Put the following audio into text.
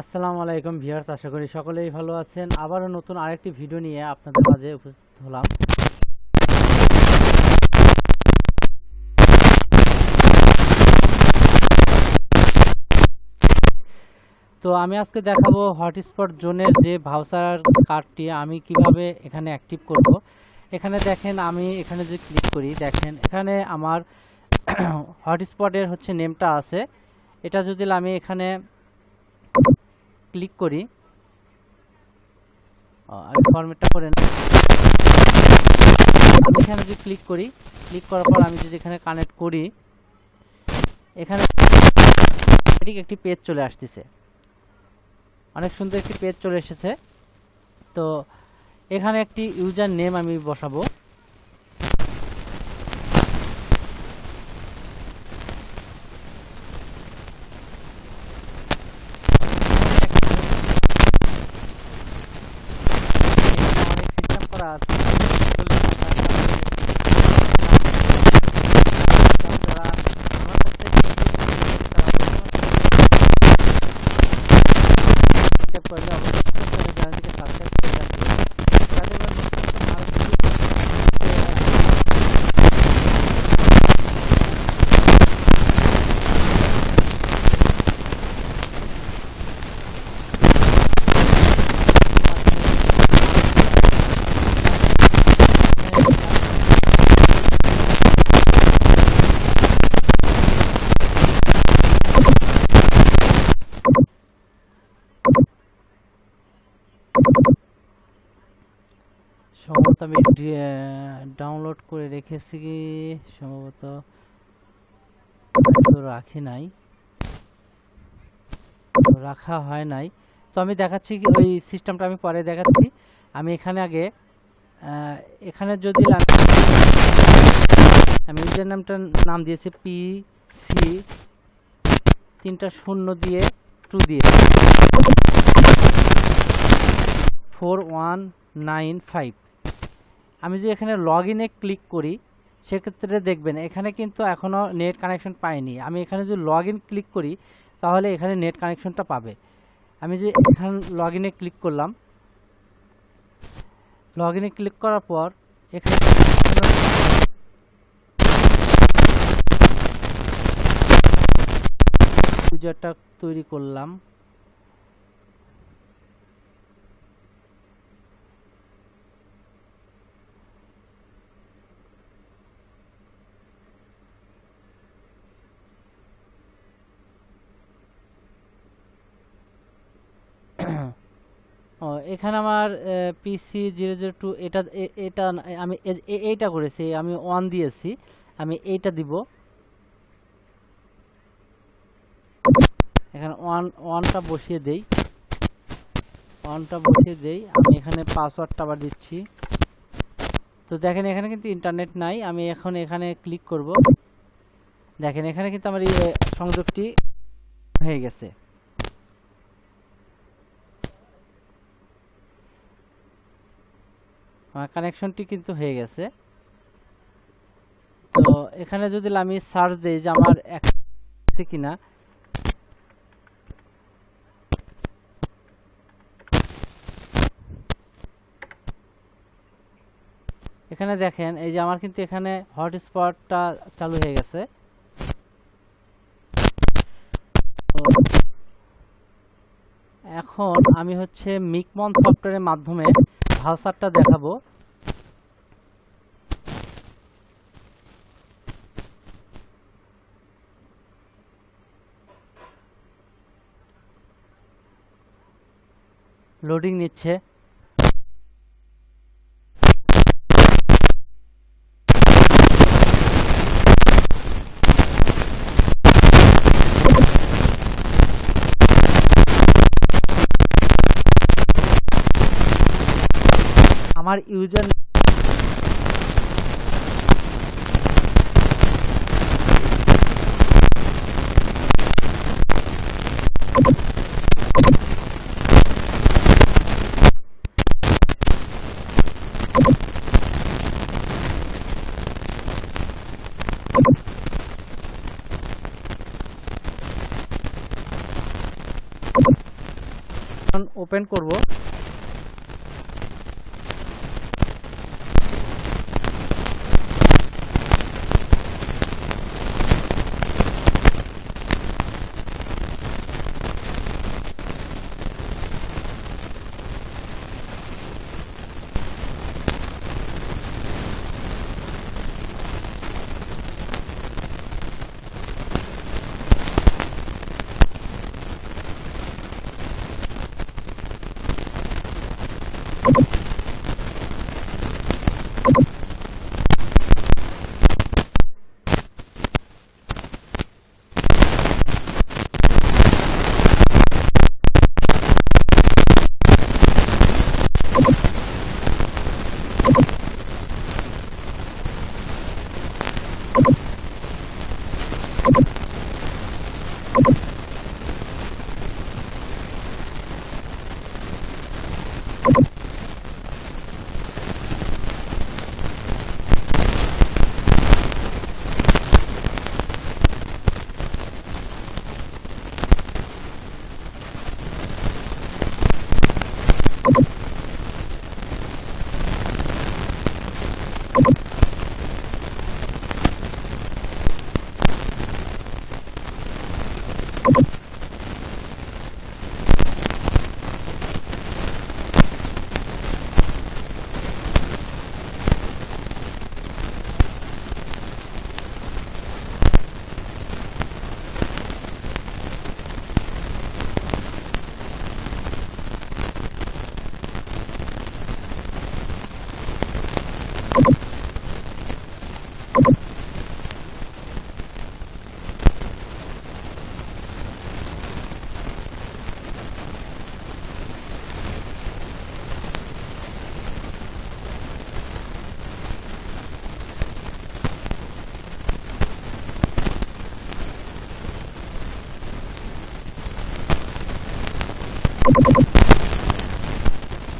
আসসালামু আলাইকুম ভিউয়ার্স, আশা করি সকলেই ভালো আছেন। আবারও নতুন আরেকটি ভিডিও নিয়ে আপনাদের মাঝে উপস্থিত হলাম। তো আমি আজকে দেখাবো হটস্পট জোনের যে ভাউচার কার্ডটি আমি কীভাবে এখানে অ্যাক্টিভ করব। এখানে দেখেন, আমি এখানে যদি ক্লিক করি, দেখেন, এখানে আমার হটস্পটের হচ্ছে নেমটা আছে। এটা যদি আমি এখানে ক্লিক করি। ফরম্যাটটা করে নিই। এখানে যদি ক্লিক করি ক্লিক করার পর আমি যদি এখানে কানেক্ট করি, এখানে একটি পেজ চলে আসতেছে। অনেক সুন্দর একটি পেজ চলে এসেছে। তো, এখানে একটি ইউজার নেম আমি বসাবো অনেক সিস্টেম করা আছে যারা আমার কাছ থেকে সাবস্ক্রাইব করলে অবশ্যই করে চ্যানেলটিকে সাবস্ক্রাইব করে রাখবেন যাতে করে নতুন নতুন আরও কিছু সম্ভবত আমি ডাউনলোড করে রেখেছি কি? সম্ভবত রাখি নাই। রাখা হয় নাই। তো আমি দেখাচ্ছি কি ওই সিস্টেমটা আমি পরে দেখাচ্ছি। আমি এখানে আগে এখানে যদি আমি ইউজার নামটার নাম দিয়েছি পি সি তিনটা শূন্য দিয়ে টু দিয়ে। ফোর ওয়ান নাইন ফাইভ আমি যদি এখানে লগ ইনে ক্লিক করি, সেক্ষেত্রে দেখবেন এখানে কিন্তু এখনও নেট কানেকশন পাইনি। আমি এখানে যদি লগ ইন ক্লিক করি, তাহলে এখানে নেট কানেকশনটা পাবে। আমি যে এখানে লগ ইনে ক্লিক করলাম লগ ইনে ক্লিক করার পর এখানে ইউজারটা তৈরি করলাম। ও, এখানে আমার পিসি জিরো জিরো টু এটা এটা, আমি এইটা করেছি, আমি ওয়ান দিয়েছি, আমি এইটা দিব। এখানে ওয়ান ওয়ানটা বসিয়ে দেই। ওয়ানটা বসিয়ে দেই, আমি এখানে পাসওয়ার্ডটা আবার দিচ্ছি। তো দেখেন, এখানে কিন্তু ইন্টারনেট নাই, আমি এখন এখানে ক্লিক করব। দেখেন, এখানে কিন্তু আমার সংযোগটি হয়ে গেছে। কানেকশনটি কিন্তু হয়ে গেছে। তো এখানে যদি আমি সার্চ দিই যে আমার কিনা। এখানে দেখেন, এই যে আমার কিন্তু এখানে হটস্পটটা চালু হয়ে গেছে। এখন আমি হচ্ছে মিকমন সফটওয়্যারের মাধ্যমে ভাউচারটা দেখাবো। লোডিং নিচ্ছে। আমার ইউজার ওপেন করব। you. You